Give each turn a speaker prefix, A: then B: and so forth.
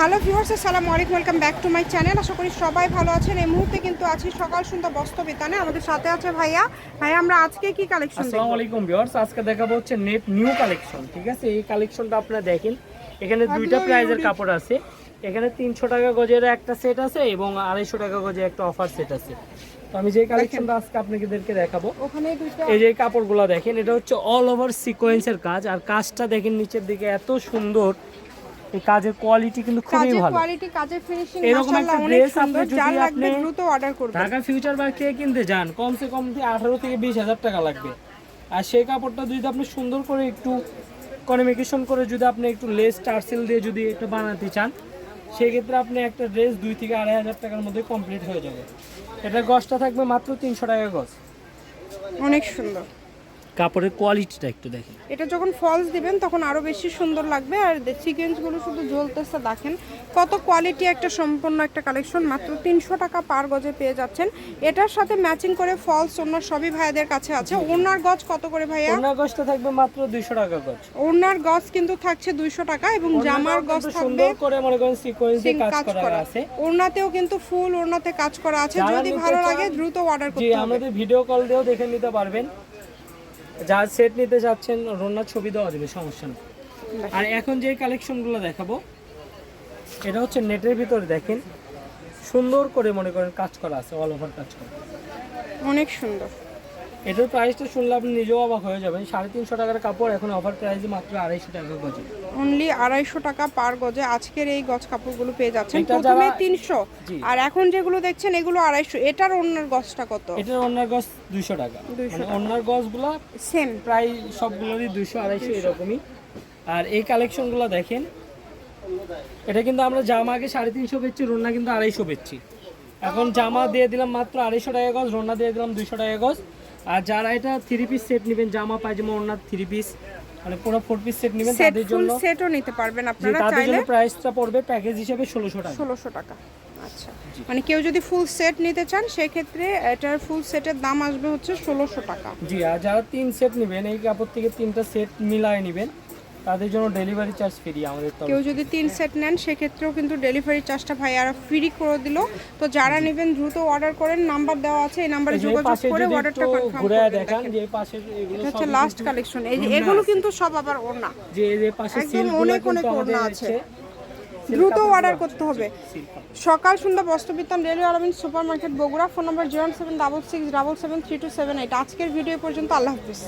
A: Hello viewers আসসালামু আলাইকুম welcome back to my channel. আশা করি সবাই ভালো আছেন। এই মুহূর্তে কিন্তু আছি সকাল সন্ধ্যা বস্ত্র বিতানে। আমাদের সাথে আছে ভাইয়া। ভাইয়া আমরা আজকে কি কালেকশন
B: আসসালামু আলাইকুম ভিউয়ার্স। আজকে দেখাবো হচ্ছে নেট নিউ কালেকশন ঠিক আছে? এই কালেকশনটা আপনারা দেখেন। এখানে দুইটা প্রাইজের কাপড় আছে। এখানে তিনশো টাকা গজের একটা সেট আছে এবং আড়াইশো টাকা গজের একটা অফার সেট আছে। তো আমি যে কালেকশনটা আজকে আপনাদেরকে দেখাবো
A: ওখানে দুইটা
B: এই যে কাপড়গুলো দেখেন এটা হচ্ছে অল ওভার সিকোয়েন্সের কাজ। আর কাজটা দেখেন নিচের দিকে এত সুন্দর। এই কাজের কোয়ালিটি কিন্তু খুবই ভালো।
A: কোয়ালিটি কাজের ফিনিশিং
B: এরকম একটা
A: সুন্দর
B: আপনি যদি আপনি-
A: দ্রুত অর্ডার করবেন।
B: ঢাকা ফিউচার থেকে কিনতে যান কমসে কম আঠারো থেকে বিশ হাজার টাকা লাগবে। আর সেই কাপড়টা যদি আপনি সুন্দর করে একটু কনমিকেশন করে যদি আপনি একটু লেস টার্সেল দিয়ে যদি একটু বানাতে চান সেক্ষেত্রে আপনি একটা ড্রেস দুই থেকে আড়াই হাজার টাকার মধ্যে কমপ্লিট হয়ে যাবে। এটা গজটা থাকবে মাত্র তিনশো টাকা গজ।
A: অনেক সুন্দর।
B: কাপড়ের কোয়ালিটিটা একটু দেখেন।
A: এটা যখন ফলস দিবেন তখন আরও বেশি সুন্দর লাগবে। আর সিকোয়েন্সগুলো শুধু জ্বলতেছে দেখেন। কত কোয়ালিটি একটা সম্পূর্ণ একটা কালেকশন মাত্র তিনশো টাকা পার গজে পেয়ে যাচ্ছেন। এটার সাথে ম্যাচিং করে ফলস অন্য সবই ভাইয়াদের কাছে আছে। ওনার গজ কত করে ভাইয়া?
B: ওনার গজটা থাকবে মাত্র দুইশো টাকা গজ।
A: ওনার গজ কিন্তু থাকছে দুইশো টাকা এবং জামার গজ থাকবে
B: সুন্দর করে মনে করেন সিকোয়েন্স দিয়ে কাজ করা আছে।
A: ওড়নাতেও কিন্তু ফুল ওড়নাতে কাজ করা আছে। যদি ভালো লাগে দ্রুত অর্ডার করতে হবে।
B: আমাদের ভিডিও কল দিয়েও দেখে নিতে পারবেন। যার সেট নিতে যাচ্ছেন রোনার ছবি দেওয়া যাবে সমস্যা না। আর এখন যে কালেকশনগুলো দেখাবো এটা হচ্ছে নেটের ভিতরে দেখেন সুন্দর করে মনে করেন কাজ করা আছে অল ওভার কাজ করা।
A: অনেক সুন্দর।
B: এটার প্রাইসটা শুনলে আপনি নিজেও অবাক হয়ে যাবেন। সাড়ে তিনশো টাকার কাপড় এখন অফার প্রাইসে মাত্র আড়াইশো টাকা গজে।
A: অনলি আড়াইশো টাকা পার গজে আজকের এই গজ কাপড়গুলো পেয়ে যাচ্ছেন। প্রথমে তিনশো। আর এখন যেগুলো দেখছেন এগুলো আড়াইশো। এটার অন্যের গজটা কত?
B: এটার অন্যার গজ দুইশো টাকা।
A: 200
B: মানে অন্যার গজগুলো
A: সেম
B: প্রায় সবগুলোরই দুইশো আড়াইশো এরকমই। আর এই কালেকশনগুলো দেখেন এটা কিন্তু আমরা জামা আগে সাড়ে তিনশো বেচছি রোনা কিন্তু আড়াইশো বেচছি। এখন জামা দিয়ে দিলাম মাত্র আড়াইশো টাকা গজ রোনা দিয়ে দিলাম দুইশো টাকা গজ। আর যারা এটা থ্রি পিস সেট নেবেন জামা পায়জামা ওনার থ্রি পিস মানে পুরো ফোর পিস সেট নেবেন তাদের জন্য
A: সেটও নিতে পারবেন আপনারা চাইলে।
B: তাদের জন্য প্রাইসটা পড়বে প্যাকেজ হিসেবে ষোলোশো টাকা।
A: ষোলোশো টাকা। আচ্ছা। মানে কেউ যদি ফুল সেট নিতে চান সেক্ষেত্রে এটার ফুল সেটের দাম আসবে হচ্ছে ষোলোশো টাকা।
B: জি আর যারা তিন সেট নেবেন এই কাপড় থেকে তিনটা সেট মিলায় নেবেন তাদের জন্য ডেলিভারি চার্জ ফ্রি আমাদের তরফ
A: কেউ যদি তিন সেট নেন সেক্ষেত্রেও কিন্তু ডেলিভারি চার্জটা ভাই আর ফ্রি করে দিল। তো যারা নেবেন দ্রুত অর্ডার করেন। নাম্বার দেওয়া আছে এই নাম্বারে যোগাযোগ করে অর্ডারটা কনফার্ম করে
B: দেখান যে পাশে এগুলো
A: এটা হচ্ছে লাস্ট কালেকশন এই যে এগুলো কিন্তু সব আবার ওড়না।
B: যে এই যে পাশে সিলগুলো
A: অনেক অনেক ওড়না আছে। দ্রুত অর্ডার করতে হবে। সকাল সন্ধ্যা বস্ত্রবিতান railway Almin super market Bogura phone number zero seven double six double seven three two seven eight আজকের ভিডিও পর্যন্ত আল্লাহ হাফিজ।